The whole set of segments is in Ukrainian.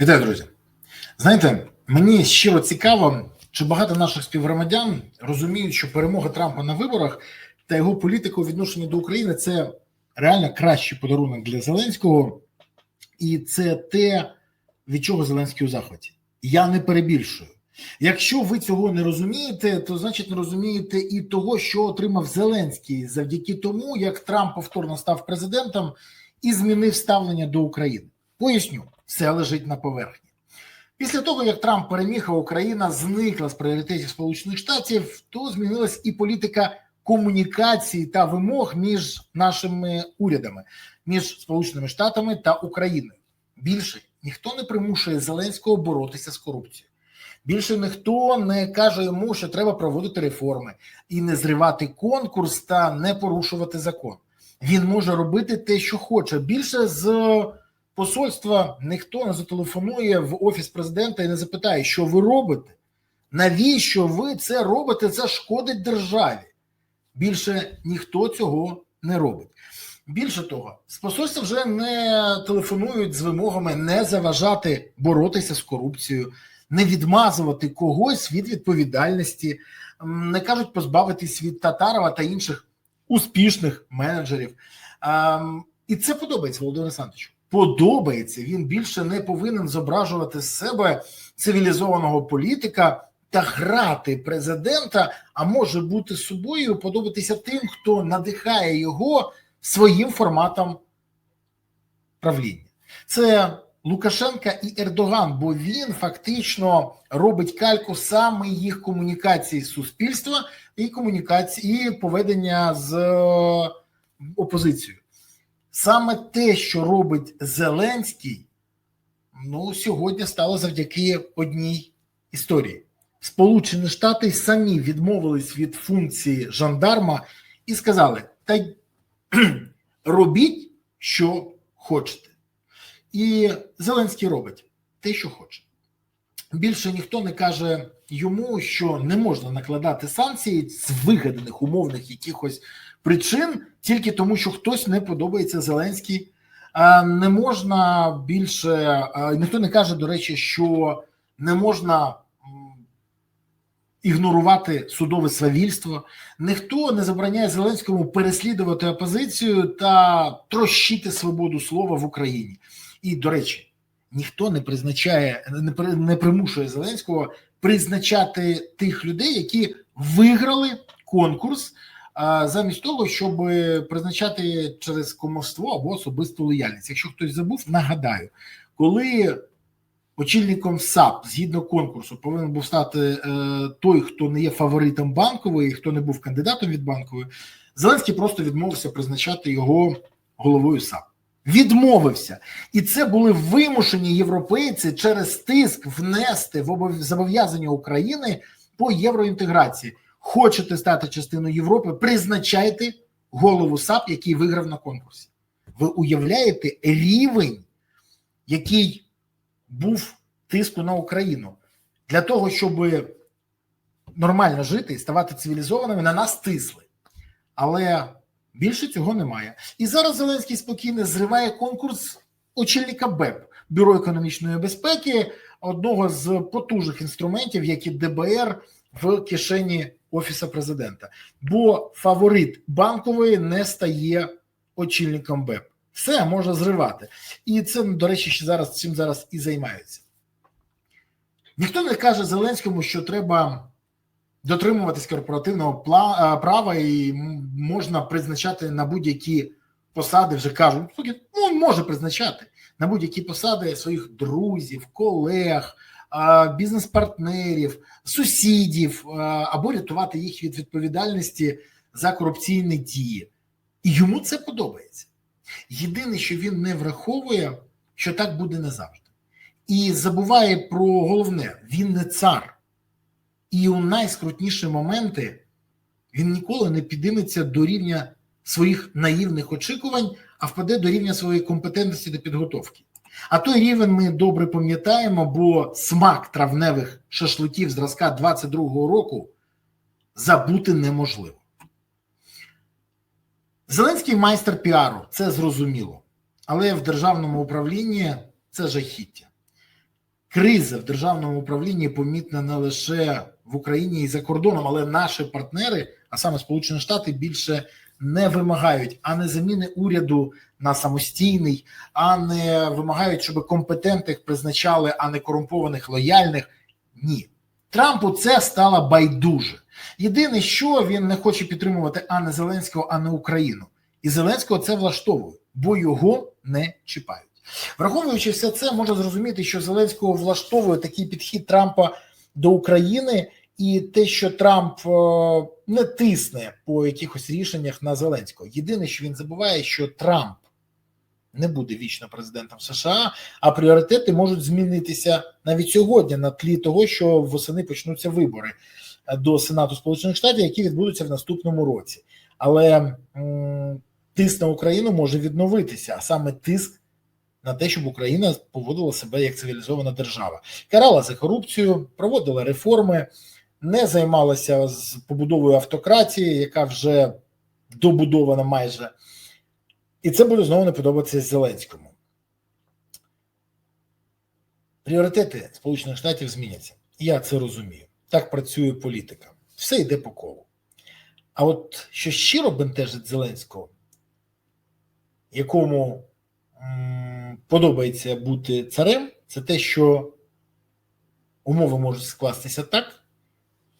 Вітаю, друзі. Знаєте, мені щиро цікаво, чи багато наших співгромадян розуміють, що перемога Трампа на виборах та його політика у відношенні до України це реально кращий подарунок для Зеленського, і це те, від чого Зеленський у захваті. Я не перебільшую. Якщо ви цього не розумієте, то значить не розумієте і того, що отримав Зеленський завдяки тому, як Трамп повторно став президентом і змінив ставлення до України. Поясню, все лежить на поверхні. Після того, як Трамп переміг, а Україна зникла з пріоритетів Сполучених Штатів, то змінилась і політика комунікації та вимог між нашими урядами, між Сполученими Штатами та Україною. Більше ніхто не примушує Зеленського боротися з корупцією. Більше ніхто не каже йому, що треба проводити реформи і не зривати конкурс та не порушувати закон. Він може робити те, що хоче. Більше з посольства ніхто не зателефонує в офіс президента і не запитає, що ви робите, навіщо ви це робите? Це шкодить державі. Більше ніхто цього не робить. Більше того, з посольства вже не телефонують з вимогами не заважати боротися з корупцією, не відмазувати когось від відповідальності, не кажуть позбавитись від Татарова та інших успішних менеджерів. І це подобається Володимиру Олександровичу. Подобається. Він більше не повинен зображувати з себе цивілізованого політика та грати президента, а може бути собою, подобатися тим, хто надихає його своїм форматом правління. Це Лукашенка і Ердоган, бо він фактично робить кальку саме їх комунікації з суспільства і комунікації і поведення з опозицією. Саме те, що робить Зеленський, ну сьогодні стало завдяки одній історії. Сполучені Штати самі відмовились від функції жандарма і сказали: та робіть, що хочете. І Зеленський робить те, що хоче. Більше ніхто не каже йому, що не можна накладати санкції з вигаданих умовних якихось причин, тільки тому, що хтось не подобається Зеленський. Не можна більше, ніхто не каже, до речі, що не можна ігнорувати судове свавільство. Ніхто не забороняє Зеленському переслідувати опозицію та трощити свободу слова в Україні. І, до речі, ніхто не призначає, не не примушує Зеленського призначати тих людей, які виграли конкурс, замість того, щоб призначати через коморство або особисту лояльність. Якщо хтось забув, нагадаю, коли очільником САП згідно конкурсу повинен був стати е, той, хто не є фаворитом банкової, хто не був кандидатом від банкової, Зеленський просто відмовився призначати його головою САП відмовився, і це були вимушені європейці через тиск внести в зобов'язання України по євроінтеграції. Хочете стати частиною Європи? Призначайте голову САП, який виграв на конкурсі. Ви уявляєте рівень, який був тиску на Україну для того, щоб нормально жити і ставати цивілізованими, на нас тисли. Але Більше цього немає. І зараз Зеленський спокійно зриває конкурс очільника БЕП Бюро економічної безпеки, одного з потужних інструментів, які ДБР в кишені Офісу президента. Бо фаворит банкової не стає очільником БЕП. Все може зривати. І це, до речі, ще зараз цим зараз і займаються. Ніхто не каже Зеленському, що треба дотримуватись корпоративного права і можна призначати на будь-які посади. Вже кажуть, ну може призначати на будь-які посади своїх друзів, колег, бізнес-партнерів, сусідів або рятувати їх від відповідальності за корупційні дії. І йому це подобається. Єдине, що він не враховує, що так буде не завжди, і забуває про головне: він не цар. І у найскрутніші моменти він ніколи не підійметься до рівня своїх наївних очікувань, а впаде до рівня своєї компетентності та підготовки. А той рівень ми добре пам'ятаємо, бо смак травневих шашликів зразка 22-го року забути неможливо. Зеленський майстер піару це зрозуміло, але в державному управлінні це жахіття. Криза в державному управлінні помітна не лише в Україні і за кордоном, але наші партнери, а саме Сполучені Штати, більше не вимагають а не заміни уряду на самостійний, а не вимагають, щоб компетентних призначали, а не корумпованих лояльних. Ні. Трампу це стало байдуже. Єдине, що він не хоче підтримувати а не Зеленського, а не Україну. І Зеленського це влаштовує, бо його не чіпають. Враховуючи все це, можна зрозуміти, що Зеленського влаштовує такий підхід Трампа до України, і те, що Трамп е, не тисне по якихось рішеннях на Зеленського. Єдине, що він забуває, що Трамп не буде вічно президентом США, а пріоритети можуть змінитися навіть сьогодні на тлі того, що восени почнуться вибори е, до Сенату Сполучених Штатів, які відбудуться в наступному році. Але тиск на Україну може відновитися, а саме тиск на те, щоб Україна поводила себе як цивілізована держава, карала за корупцію, проводила реформи, не займалася з побудовою автократії, яка вже добудована майже. І це буде знову не подобатися Зеленському. Пріоритети Сполучених Штатів зміняться. Я це розумію. Так працює політика. Все йде по колу. А от що щиро бентежить Зеленського, якому подобається бути царем, це те, що умови можуть скластися так,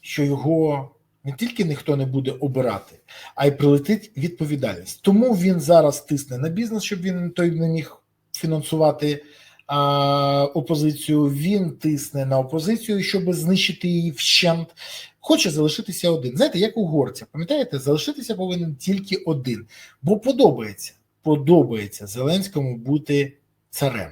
що його не тільки ніхто не буде обирати, а й прилетить відповідальність. Тому він зараз тисне на бізнес, щоб він той не міг фінансувати а, опозицію. Він тисне на опозицію, щоб знищити її вщент. Хоче залишитися один. Знаєте, як угорця, пам'ятаєте, залишитися повинен тільки один, бо подобається. Подобається Зеленському бути царем.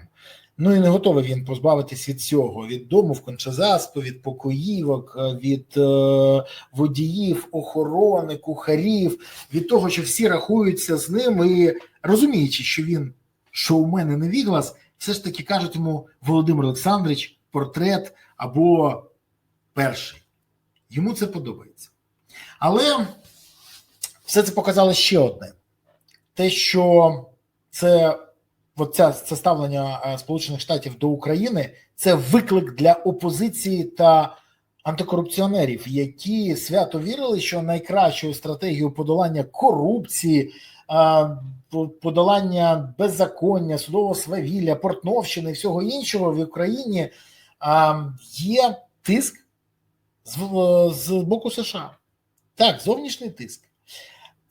Ну і не готовий він позбавитись від цього: від дому в Кончазаспи, від покоївок, від е, водіїв, охорони, кухарів, від того, що всі рахуються з ним, і розуміючи, що він шоумен і невіглас, все ж таки кажуть йому Володимир Олександрович, портрет або перший. Йому це подобається. Але все це показало ще одне: те, що це оця, це ставлення е, Сполучених Штатів до України це виклик для опозиції та антикорупціонерів, які свято вірили, що найкращою стратегією подолання корупції, е, подолання беззаконня, судового свавілля, портновщини і всього іншого в Україні е, є тиск з боку США. Так, зовнішній тиск.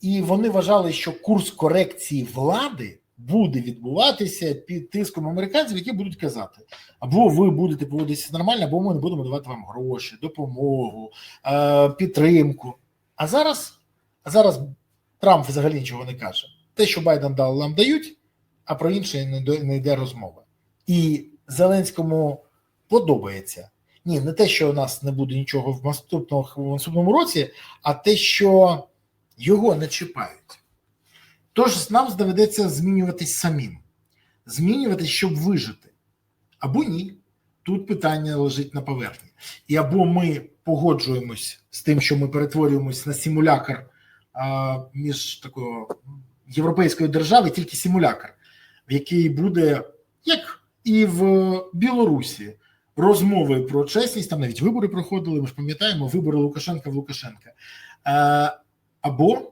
І вони вважали, що курс корекції влади буде відбуватися під тиском американців, які будуть казати: або ви будете поводитися нормально, або ми не будемо давати вам гроші, допомогу, підтримку. А зараз, а зараз Трамп взагалі нічого не каже. Те, що Байден дав, нам дають, а про інше не йде розмова. І Зеленському подобається. Ні, не те, що у нас не буде нічого в наступному, в наступному році, а те, що його не чіпають. Тож нам доведеться змінюватись самим, змінюватись, щоб вижити. Або ні. Тут питання лежить на поверхні. І або ми погоджуємось з тим, що ми перетворюємось на симулякр а, між такою європейською державою, тільки симулякр, в який буде, як і в Білорусі, розмови про чесність, там навіть вибори проходили, ми ж пам'ятаємо, вибори Лукашенка в Лукашенка. А, або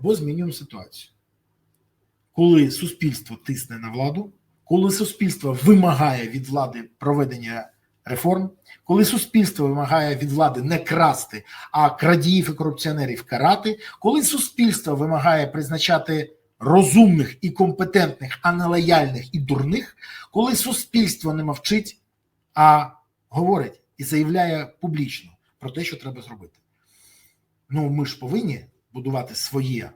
або змінюємо ситуацію. Коли суспільство тисне на владу, коли суспільство вимагає від влади проведення реформ, коли суспільство вимагає від влади не красти, а крадіїв і корупціонерів карати, коли суспільство вимагає призначати розумних і компетентних, а не лояльних і дурних, коли суспільство не мовчить, а говорить і заявляє публічно про те, що треба зробити. Ну ми ж повинні будувати своє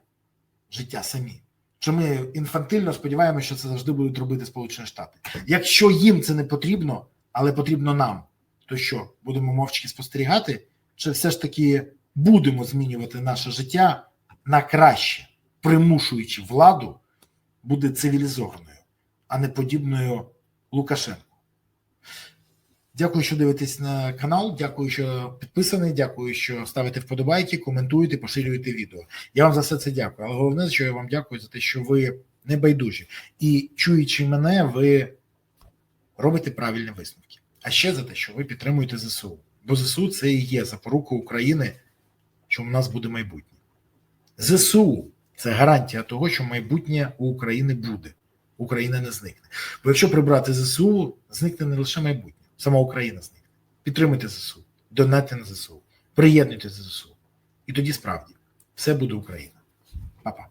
життя самі. Чи ми інфантильно сподіваємося, що це завжди будуть робити Сполучені Штати? Якщо їм це не потрібно, але потрібно нам, то що будемо мовчки спостерігати? Чи все ж таки будемо змінювати наше життя на краще, примушуючи владу бути цивілізованою, а не подібною Лукашенку? Дякую, що дивитесь на канал. Дякую, що підписаний. Дякую, що ставите вподобайки, коментуєте, поширюєте відео. Я вам за все це дякую. Але головне, що я вам дякую за те, що ви не байдужі і чуючи мене, ви робите правильні висновки. а ще за те, що ви підтримуєте ЗСУ. Бо ЗСУ це і є запорука України, що в нас буде майбутнє. ЗСУ це гарантія того, що майбутнє у України буде. Україна не зникне. Бо якщо прибрати ЗСУ, зникне не лише майбутнє, сама Україна зникне. Підтримуйте ЗСУ, донатьте на ЗСУ, приєднуйтесь до ЗСУ. І тоді справді все буде Україна. Па-па.